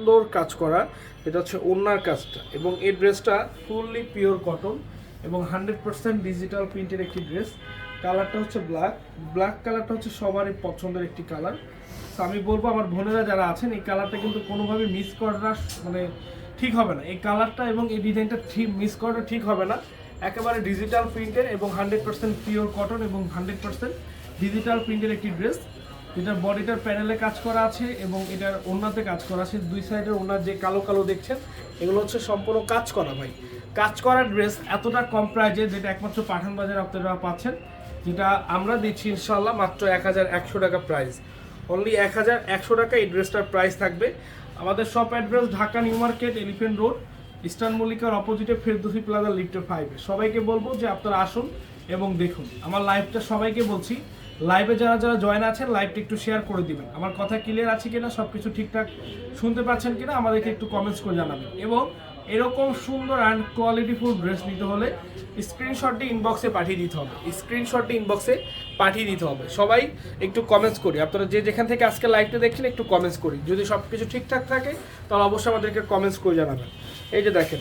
সুন্দর কাজ করা, এটা হচ্ছে ওনার কাজটা। এবং এই ড্রেসটা ফুললি পিওর কটন এবং হান্ড্রেড পার্সেন্ট ডিজিটাল প্রিন্টের একটি ড্রেস। কালারটা হচ্ছে ব্ল্যাক। ব্ল্যাক কালারটা হচ্ছে সবারই পছন্দের একটি কালার। আমি বলব, আমার বোনেরা যারা আছেন, এই কালারটা কিন্তু কোনোভাবে মিস করাটা মানে ঠিক হবে না। এই কালারটা এবং এই ডিজাইনটা ঠিক, মিস করাটা ঠিক হবে না। একেবারে ডিজিটাল প্রিন্টের এবং হান্ড্রেড পার্সেন্ট পিওর কটন এবং হান্ড্রেড পার্সেন্ট ডিজিটাল প্রিন্টের একটি ড্রেস। এটার বডিটার প্যানেলে কাজ করা আছে এবং এটার ওনাতে কাজ করা আছে। দুই সাইডের ওনার যে কালো কালো দেখছেন, এগুলো হচ্ছে সম্পূর্ণ কাজ করা ভাই। কাজ করা ড্রেস এতটা কম প্রাইজে যেটা একমাত্র পাঠান বাজারে আপনারা পাচ্ছেন, যেটা আমরা দিচ্ছি ইনশাল্লাহ মাত্র এক হাজার একশো টাকা প্রাইস। অনলি এক হাজার একশো টাকা এই ড্রেসটার প্রাইস থাকবে। আমাদের shop address Dhaka new market, elephant road, eastern মল্লিকার অপোজিটে ফেরদৌসি প্লাজা লিফটের ফাইভে সবাইকে বলব যে আপনারা আসুন এবং দেখুন। আমার লাইভটা সবাইকে বলছি। লাইভে যারা যারা জয়েন আছেন লাইভটা একটু শেয়ার করে দিবেন। আমার কথা ক্লিয়ার আছে কিনা সব কিছু ঠিকঠাক শুনতে পাচ্ছেন কিনা, আমাদেরকে একটু কমেন্টস করে জানাবেন। এবং এরকম সুন্দর অ্যান্ড কোয়ালিটিফুল ড্রেস নিতে হলে স্ক্রিনশটটি ইনবক্সে পাঠিয়ে দিতে হবে। স্ক্রিনশটটি ইনবক্সে পাঠিয়ে দিতে হবে। সবাই একটু কমেন্টস করি। আপনারা যে যেখান থেকে আজকে লাইভটা দেখছেন, একটু কমেন্টস করি। যদি সব কিছু ঠিকঠাক থাকে, তাহলে অবশ্যই আমাদেরকে কমেন্টস করে জানাবেন। এই যে দেখেন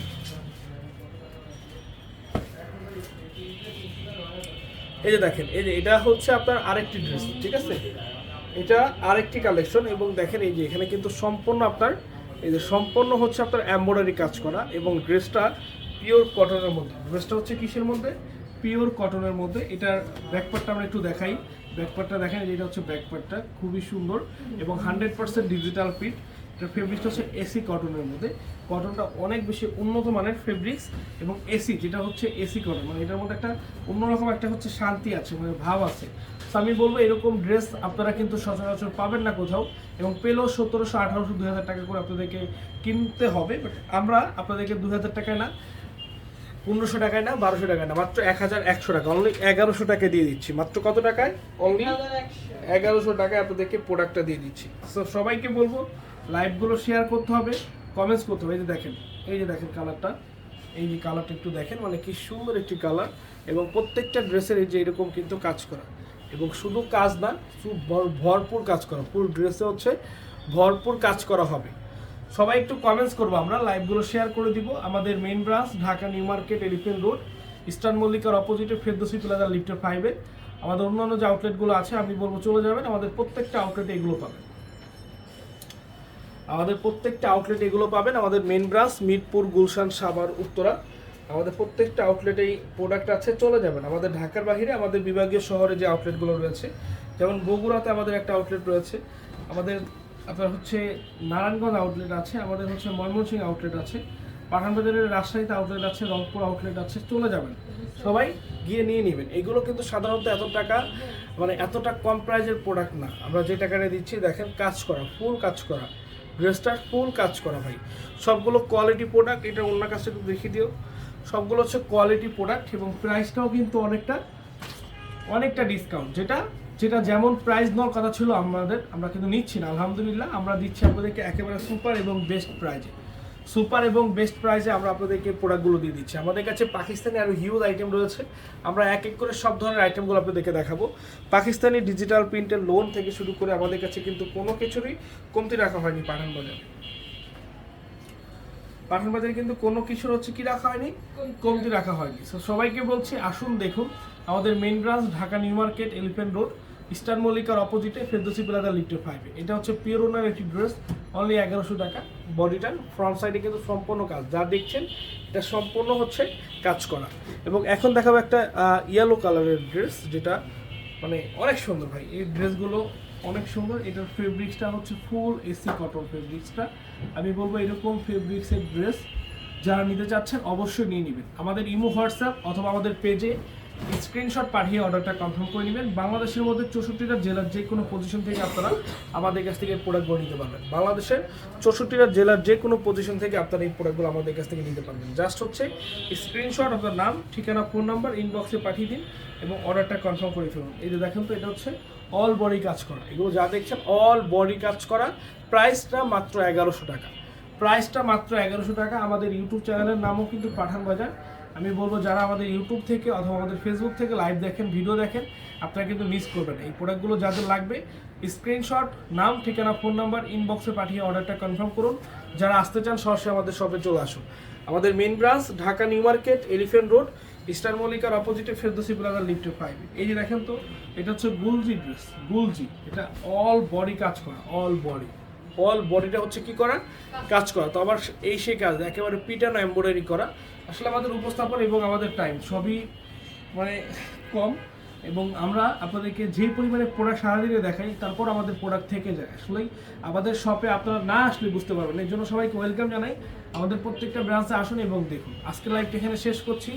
এই যে দেখেন, এই যে এটা হচ্ছে আপনার আরেকটি ড্রেস ঠিক আছে? এটা আরেকটি কালেকশন এবং দেখেন এই যে এখানে কিন্তু সম্পূর্ণ আপনার, এই যে সম্পূর্ণ হচ্ছে আপনার এমব্রয়ডারি কাজ করা এবং ড্রেসটা পিওর কটনের মধ্যে। ড্রেসটা হচ্ছে কিসের মধ্যে? পিওর কটনের মধ্যে। এটার ব্যাকপার্টটা আমরা একটু দেখাই। ব্যাকপার্টটা দেখেন এটা হচ্ছে ব্যাকপার্টটা খুবই সুন্দর এবং হান্ড্রেড পার্সেন্ট ডিজিটাল প্রিন্ট এটা ফেব্রিক্সটা হচ্ছে এসি কটনের মধ্যে কটনটা অনেক বেশি উন্নত মানের ফেব্রিক্স এবং এসি যেটা হচ্ছে এসি কটন মানে এটার মধ্যে একটা অন্যরকম একটা হচ্ছে শান্তি আছে মানে ভাব আছে। তো আমি বলব এরকম ড্রেস আপনারা কিন্তু সচরাচর পাবেন না কোথাও এবং পেলেও সতেরোশো আঠারোশো দুই হাজার টাকা করে আপনাদেরকে কিনতে হবে বাট আমরা আপনাদেরকে দু হাজার টাকায় না পনেরোশো টাকায় না বারোশো টাকায় না মাত্র এক হাজার একশো টাকা অনলি এগারোশো টাকায় দিয়ে দিচ্ছি। মাত্র কত টাকায়? অনলি এগারোশো টাকায় আপনাদেরকে প্রোডাক্টটা দিয়ে দিচ্ছি। সো সবাইকে বলব লাইভগুলো শেয়ার করতে হবে কমেন্টস করতে হবে। এই যে দেখেন, এই যে দেখেন কালারটা এই যে কালারটা একটু দেখেন মানে কি সুন্দর একটি কালার এবং প্রত্যেকটা ড্রেসের এই যে এরকম কিন্তু কাজ করা। এবং শুধু কাজ না ভরপুর কাজ করা। পুরো ড্রেসে হচ্ছে ভরপুর কাজ করা হবে। সবাই একটু কমেন্টস করব আমরা লাইভগুলো শেয়ার করে দিব। আমাদের main branch Dhaka new market elephant road eastern মল্লিকার অপোজিটে ফেরদোসি প্লাজা লিফটের ফাইভে আমাদের অন্যান্য যে আউটলেটগুলো আছে আমি বলব চলে যাবেন, আমাদের প্রত্যেকটা আউটলেটে এগুলো পাবেন। আমাদের প্রত্যেকটা আউটলেট এগুলো পাবেন। আমাদের মেন ব্রাঞ্চ মিরপুর, গুলশান, সাভার, উত্তরা। আমাদের প্রত্যেকটা আউটলেটেই প্রোডাক্ট আছে, চলে যাবেন। আমাদের ঢাকার বাইরে আমাদের বিভাগীয় শহরে যে আউটলেটগুলো রয়েছে, যেমন বগুড়াতে আমাদের একটা আউটলেট রয়েছে। আমাদের, আপনার হচ্ছে নারায়ণগঞ্জ আউটলেট আছে, আমাদের হচ্ছে ময়মনসিংহ আউটলেট আছে, পাঠানবাজারের রাজশাহীতে আউটলেট আছে, রংপুর আউটলেট আছে, চলে যাবেন। সবাই গিয়ে নিয়ে নেবেন। এগুলো কিন্তু সাধারণত এত টাকা মানে এতটা কম প্রাইজের প্রোডাক্ট না। আমরা যে টাকাটা দিচ্ছি, দেখেন, কাজ করা ফুল কাজ করা। ড্রেসটার ফুল কাজ করা ভাই। সবগুলো কোয়ালিটি প্রোডাক্ট এটা অন্য কাছে একটু দেখিয়ে দিও। সবগুলো হচ্ছে কোয়ালিটি প্রোডাক্ট এবং প্রাইসটাও কিন্তু অনেকটা অনেকটা ডিসকাউন্ট যেটা যেটা যেমন প্রাইস নেওয়ার কথা ছিল আমাদের, আমরা কিন্তু নিচ্ছি না। আলহামদুলিল্লাহ, আমরা দিচ্ছি আপনাদেরকে একেবারে সুপার এবং বেস্ট প্রাইজে সুপার এবং বেস্ট প্রাইসে আমরা আপনাদেরকে প্রোডাক্টগুলো দিয়ে দিচ্ছি। আমাদের কাছে পাকিস্তানি আরও হিউজ আইটেম রয়েছে। আমরা এক এক করে সব ধরনের আইটেমগুলো আপনাদেরকে দেখাবো। পাকিস্তানি ডিজিটাল প্রিন্টের লোন থেকে শুরু করে আমাদের কাছে কিন্তু কোনো কিছুরই কমতি রাখা হয়নি পাঠান বাজারে। পাঠান বাজারে কিন্তু কোনো কিছুর হচ্ছে কি রাখা হয়নি? কমতি রাখা হয়নি। সো সবাইকে বলছি, আসুন দেখুন আমাদের main branch Dhaka new market elephant road eastern মল্লিকার অপোজিটে ফেরদোসি প্লাজা লিফটের ফাইভে এটা হচ্ছে পিওর ওনার একটি ড্রেস অনলি এগারোশো টাকা। বডিটার ফ্রন্ট সাইডে কিন্তু সম্পূর্ণ কাজ। যা দেখছেন, এটা সম্পূর্ণ হচ্ছে কাজ করা। এবং এখন দেখাবো একটা ইয়েলো কালারের ড্রেস যেটা মানে অনেক সুন্দর ভাই। এই ড্রেসগুলো অনেক সুন্দর। এটার ফেব্রিক্সটা হচ্ছে ফুল এসি কটন ফেব্রিক্সটা আমি বলব এরকম ফেব্রিক্সের ড্রেস যারা নিতে চাচ্ছেন, অবশ্যই নিয়ে নেবেন। আমাদের ইমো, হোয়াটসঅ্যাপ অথবা আমাদের পেজে স্ক্রিনশট পাঠিয়ে অর্ডারটা কনফার্ম করে নেবেন। বাংলাদেশের মধ্যে চৌষট্টিটা জেলার যে কোনো পজিশন থেকে আপনারা আমাদের কাছ থেকে প্রোডাক্টগুলো নিতে পারবেন। বাংলাদেশের চৌষট্টিটা জেলার যে কোনো পজিশন থেকে আপনারা এই প্রোডাক্টগুলো আমাদের কাছ থেকে নিতে পারবেন। জাস্ট হচ্ছে স্ক্রিনশট আপনার নাম, ঠিকানা ফোন নাম্বার ইনবক্সে পাঠিয়ে দিন এবং অর্ডারটা কনফার্ম করে ফেলুন। এই যে দেখেন তো, এটা হচ্ছে অল বডি কাজ করা। এগুলো যা দেখছেন অল বডি কাজ করা। প্রাইসটা মাত্র এগারোশো টাকা। প্রাইসটা মাত্র এগারোশো টাকা। আমাদের ইউটিউব চ্যানেলের নামও কিন্তু পাঠান বাজার। আমি বলব যারা আমাদের ইউটিউব থেকে অথবা আমাদের ফেসবুক থেকে লাইভ দেখেন ভিডিও দেখেন, আপনারা কিন্তু মিস করবেন। এই প্রোডাক্টগুলো যাদের লাগবে স্ক্রিনশট নাম, ঠিকানা ফোন নাম্বার ইনবক্সে পাঠিয়ে অর্ডারটা কনফার্ম করুন। যারা আসতে চান, সরাসরি আমাদের শপে চলে আসুন। আমাদের main branch Dhaka new market elephant road star মল্লিকার অপোজিটে ফেরদোসি প্লাজার লিফটে ফাইভ এই যে দেখেন তো, এটা হচ্ছে গুলজি ড্রেস গুলজি এটা অল বডি কাজ করা অল বডি অল বডিটা হচ্ছে কি করা? কাজ করা। তো আবার এই সেই কাজ, একেবারে পিটানো এমব্রয়ডারি করা। আসলে আমাদের উপস্থাপন এবং আমাদের টাইম সবই মানে কম। এবং আমরা আপনাদেরকে যে পরিমাণে প্রোডাক্ট সারাদিনে দেখাই, তারপর আমাদের প্রোডাক্ট থেকে যায়। আসলেই আমাদের শপে আপনারা না আসলে বুঝতে পারবেন এই জন্য সবাইকে ওয়েলকাম জানাই। আমাদের প্রত্যেকটা ব্রাঞ্চে আসুন এবং দেখুন। আজকে লাইভটা এখানে শেষ করছি।